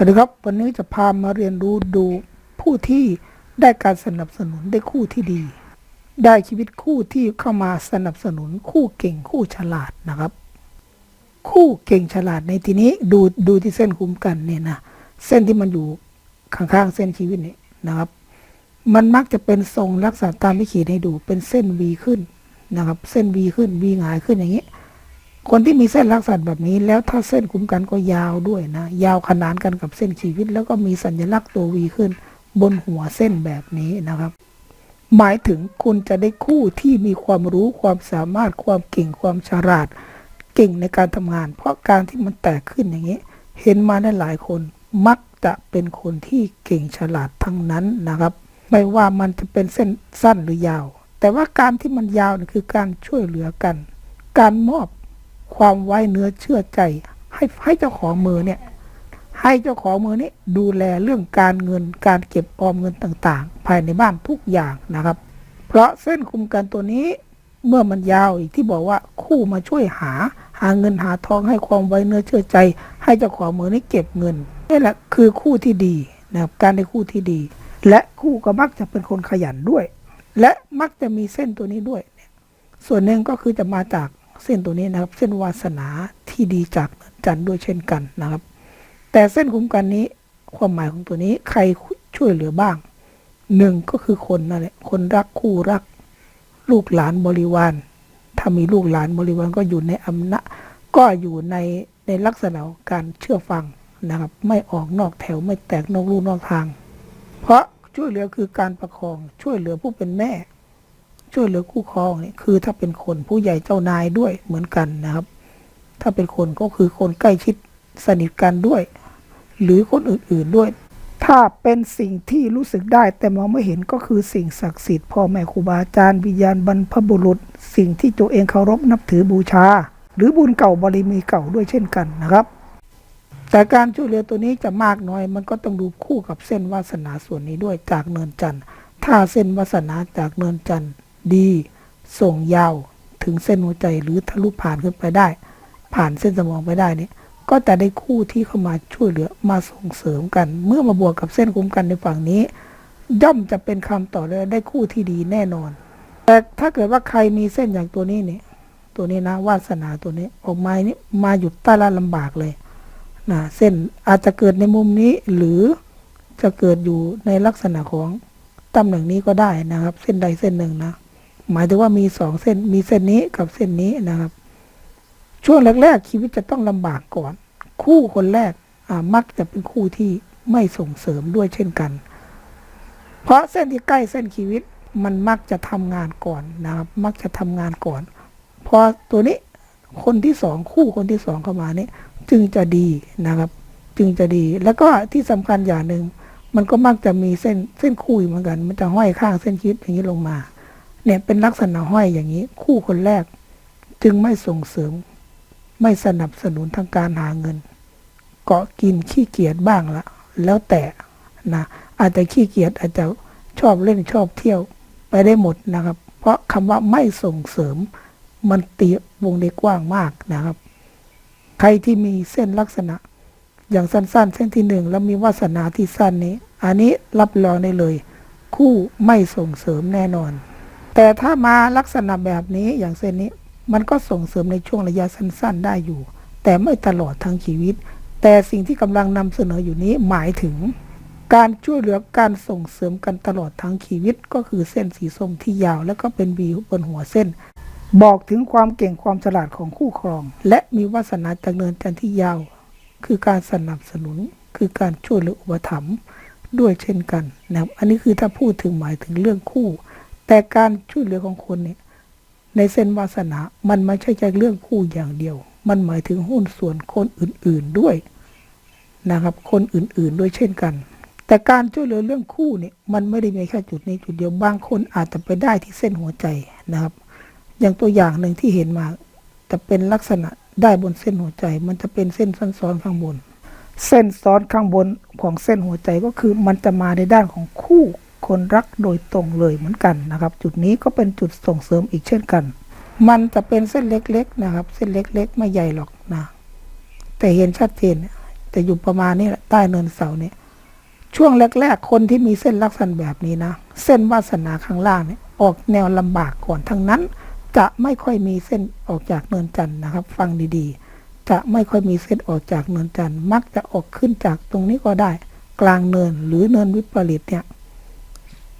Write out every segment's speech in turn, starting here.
สวัสดีครับวันนี้จะพามาเรียนรู้ดูผู้ที่ได้การสนับสนุนได้คู่ที่ดี ได้ชีวิตคู่ที่เข้ามาสนับสนุนคู่เก่งคู่ฉลาดนะครับ คู่เก่งฉลาดในที่นี้ดูดูที่เส้นคุ้มกันเนี่ยนะเส้นที่มันอยู่ข้างๆเส้นชีวิตนี่นะครับ มันมักจะเป็นทรงลักษณะตามที่ขีดให้ดูเป็นเส้น V ขึ้นนะครับ เส้น V ขึ้น V หงายขึ้นอย่างนี้ คนที่มีเส้นลักษณะแบบนี้ แล้วถ้าเส้นคุ้มกันก็ยาวด้วยนะ ยาวขนานกันกับเส้นชีวิต แล้วก็มีสัญลักษณ์ตัววีขึ้น บนหัวเส้นแบบนี้นะครับ หมายถึงคุณจะได้คู่ที่มีความรู้ความสามารถความเก่งความฉลาด เก่งในการทำงาน เพราะการที่มันแตกขึ้นอย่างนี้ เห็นมาได้หลายคน มักจะเป็นคนที่เก่งฉลาดทั้งนั้นนะครับ ไม่ว่ามันจะเป็นเส้นสั้นหรือยาว แต่ว่าการที่มันยาวนี่คือการช่วยเหลือกัน การมอบ ความไว้เนื้อเชื่อใจ ให้ให้เจ้าของมือเนี่ย ให้เจ้าของมือนี่ดูแลเรื่องการเงินการเก็บออมเงินต่างๆ ภายในบ้านทุกอย่างนะครับ เพราะเส้นคุมกันตัวนี้เมื่อมันยาวอีกที่บอกว่าคู่มาช่วยหาหาเงินหาทองให้ความไว้เนื้อเชื่อใจ ให้เจ้าของมือนี่เก็บเงินนี่แหละคือคู่ที่ดีนะครับการได้คู่ที่ดี และคู่ก็มักจะเป็นคนขยันด้วย และมักจะมีเส้นตัวนี้ด้วย ส่วนหนึ่งก็คือจะมาจาก เส้นตัวนี้นะครับ เส้นวาสนาที่ดีจากจันทร์ด้วยเช่นกันนะครับ แต่เส้นคุ้มกันนี้ความหมายของตัวนี้ใครช่วยเหลือบ้างหนึ่งก็คือคนนั่นแหละคนรักคู่รัก ลูกหลานบริวาร ถ้ามีลูกหลานบริวารก็อยู่ในอำนาจก็อยู่ในในลักษณะการเชื่อฟังนะครับ ไม่ออกนอกแถวไม่แตกนอกลู่นอกทาง เพราะช่วยเหลือคือการประคองช่วยเหลือผู้เป็นแม่ ช่วยเหลือคู่ครองนี่คือถ้าเป็นคนผู้ใหญ่เจ้านายด้วยเหมือนกันนะครับ ถ้าเป็นคนก็คือคนใกล้ชิดสนิทกันด้วย หรือคนอื่นๆด้วย ถ้าเป็นสิ่งที่รู้สึกได้แต่มองไม่เห็นก็คือสิ่งศักดิ์สิทธิ์พ่อแม่ครูบาอาจารย์วิญญาณบรรพบุรุษ สิ่งที่ตัวเองเคารพนับถือบูชา หรือบุญเก่าบารมีเก่าด้วยเช่นกันนะครับ แต่การช่วยเหลือตัวนี้จะมากน้อย มันก็ต้องดูคู่กับเส้นวาสนาส่วนนี้ด้วยจากเนินจันทร์ถ้าเส้นวาสนาจากเนินจันทร์ ดี ส่งยาวถึงเส้นหัวใจหรือทะลุผ่านขึ้นไปได้ ผ่านเส้นสมองไปได้เนี่ยก็จะได้คู่ที่เข้ามาช่วยเหลือมาส่งเสริมกัน เมื่อมาบวกกับเส้นคุ้มกันในฝั่งนี้ ย่อมจะเป็นคำต่อเลยได้คู่ที่ดีแน่นอน แต่ถ้าเกิดว่าใครมีเส้นอย่างตัวนี้เนี่ยตัวนี้นะวาสนาตัวนี้ออกมานี่มาหยุดใต้ละลำบากเลยนะเส้นอาจจะเกิดในมุมนี้หรือจะเกิดอยู่ในลักษณะของตำแหน่งนี้ก็ได้นะครับ เส้นใดเส้นหนึ่งนะ หมายถึงว่ามีสองเส้นมีเส้นนี้กับเส้นนี้นะครับ ช่วงแรกๆชีวิตจะต้องลำบากก่อน คู่คนแรกอ่ามักจะเป็นคู่ที่ไม่ส่งเสริมด้วยเช่นกัน เพราะเส้นที่ใกล้เส้นชีวิตมันมักจะทำงานก่อนนะครับ มักจะทำงานก่อน พอตัวนี้คนที่สองคู่คนที่สองเข้ามาเนี่ยจึงจะดีนะครับ จึงจะดี แล้วก็ที่สำคัญอย่างหนึ่งมันก็มักจะมีเส้นเส้นคู่อยู่เหมือนกัน มันจะห้อยข้างเส้นชีวิตอย่างนี้ลงมา เนี่ยเป็นลักษณะห้อยอย่างนี้ คู่คนแรกจึงไม่ส่งเสริม ไม่สนับสนุนทางการหาเงิน เกาะกินขี้เกียจบ้างละแล้วแต่นะอาจจะขี้เกียจอาจจะชอบเล่นชอบเที่ยวไปได้หมดนะครับ เพราะคำว่าไม่ส่งเสริมมันตีวงได้กว้างมากนะครับ ใครที่มีเส้นลักษณะ อย่างสั้น ๆ เส้นที่หนึ่งแล้วมีวาสนาที่สั้นนี้ อันนี้รับรองได้เลย คู่ไม่ส่งเสริมแน่นอน แต่ถ้ามาลักษณะแบบนี้อย่างเส้นนี้ มันก็ส่งเสริมในช่วงระยะสั้น ๆ ได้อยู่ แต่ไม่ตลอดทั้งชีวิต แต่สิ่งที่กำลังนำเสนออยู่นี้หมายถึง การช่วยเหลือการส่งเสริมกันตลอดทั้งชีวิต ก็คือเส้นสีส้มที่ยาว แล้วก็เป็นบีบนหัวเส้น บอกถึงความเก่งความฉลาดของคู่ครอง และมีวาสนาจากเนินจันที่ยาว คือการสนับสนุน คือการช่วยเหลืออุปถัมภ์ด้วยเช่นกันนะครับอันนี้คือถ้าพูดถึงหมายถึงเรื่องคู่ แต่การช่วยเหลือของคนเนี่ยในเส้นวาสนา มันไม่ใช่แค่เรื่องคู่อย่างเดียว มันหมายถึงหุ้นส่วนคนอื่น ๆด้วยนะครับ คนอื่นๆด้วยเช่นกัน แต่การช่วยเหลือเรื่องคู่เนี่ย มันไม่ได้มีแค่จุดนี้จุดเดียว บางคนอาจจะไปได้ที่เส้นหัวใจนะครับ อย่างตัวอย่างหนึ่งที่เห็นมา จะเป็นลักษณะได้บนเส้นหัวใจ มันจะเป็นเส้นซ้อนๆข้างบน เส้นซ้อนข้างบนของเส้นหัวใจก็คือมันจะมาในด้านของคู่ คนรักโดยตรงเลยเหมือนกันนะครับ จุดนี้ก็เป็นจุดส่งเสริมอีกเช่นกัน มันจะเป็นเส้นเล็กๆนะครับ เส้นเล็กๆ ไม่ใหญ่หรอกนะ แต่เห็นชัดเจนจะอยู่ประมาณนี้ใต้เนินเสาเนี่ยช่วงแรก ๆ คนที่มีเส้นลักษณะแบบนี้นะ เส้นวาสนาข้างล่างเนี่ยออกแนวลำบากก่อนทั้งนั้น จะไม่ค่อยมีเส้นออกจากเนินจันทร์นะครับ ฟังดีๆ จะไม่ค่อยมีเส้นออกจากเนินจันทร์มักจะออกขึ้นจากตรงนี้ก็ได้ กลางเนินหรือเนินวิปริตเนี่ย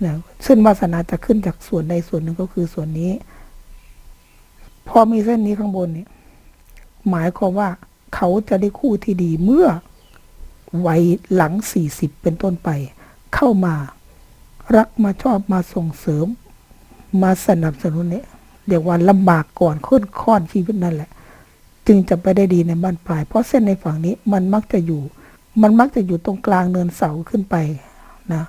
นี่ยเส้นวาสนาจะขึ้นจากส่วนใดส่วนหนึ่งก็คือส่วนนี้ พอมีเส้นนี้ข้างบนเนี่ย หมายความว่าเขาจะได้คู่ที่ดีเมื่อวัยหลังสี่สิบเป็นต้นไป เข้ามารักมาชอบมาส่งเสริม มาสนับสนุนเนี่ยเรียกว่าลำบากก่อนค้นค้อนชีวิตนั่นแหละ จึงจะไปได้ดีในบ้านปลาย เพราะเส้นในฝั่งนี้มันมักจะอยู่ มันมักจะอยู่ตรงกลางเนินเสาขึ้นไปนะ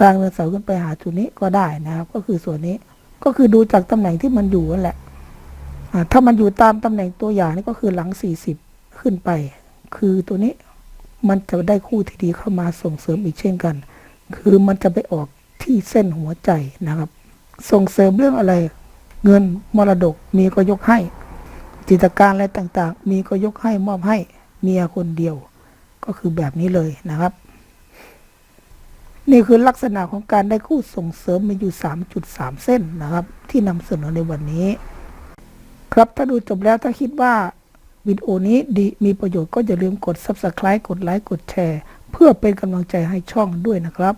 กลางเนินเสาขึ้นไปหาจุดนี้ก็ได้นะครับ ก็คือส่วนนี้ก็คือดูจากตำแหน่งที่มันอยู่นั่นแหละอ่าถ้ามันอยู่ตามตำแหน่งตัวอย่างนี่ก็คือหลัง 40 ขึ้นไป คือตัวนี้มันจะได้คู่ที่ดีเข้ามาส่งเสริมอีกเช่นกัน คือมันจะไปออกที่เส้นหัวใจนะครับ ส่งเสริมเรื่องอะไร เงินมรดกมีก็ยกให้ จิตการอะไรต่างๆ มีก็ยกให้มอบให้เมียคนเดียว ก็คือแบบนี้เลยนะครับ นี่คือลักษณะของการได้คู่ส่งเสริมมีอยู่ 3.3 เส้นนะครับ ที่นำเสนอในวันนี้ ครับถ้าดูจบแล้วถ้าคิดว่าวิดีโอนี้ดีมีประโยชน์ก็อย่าลืมกด Subscribe กดไลค์กดแชร์ เพื่อเป็นกำลังใจให้ช่องด้วยนะครับ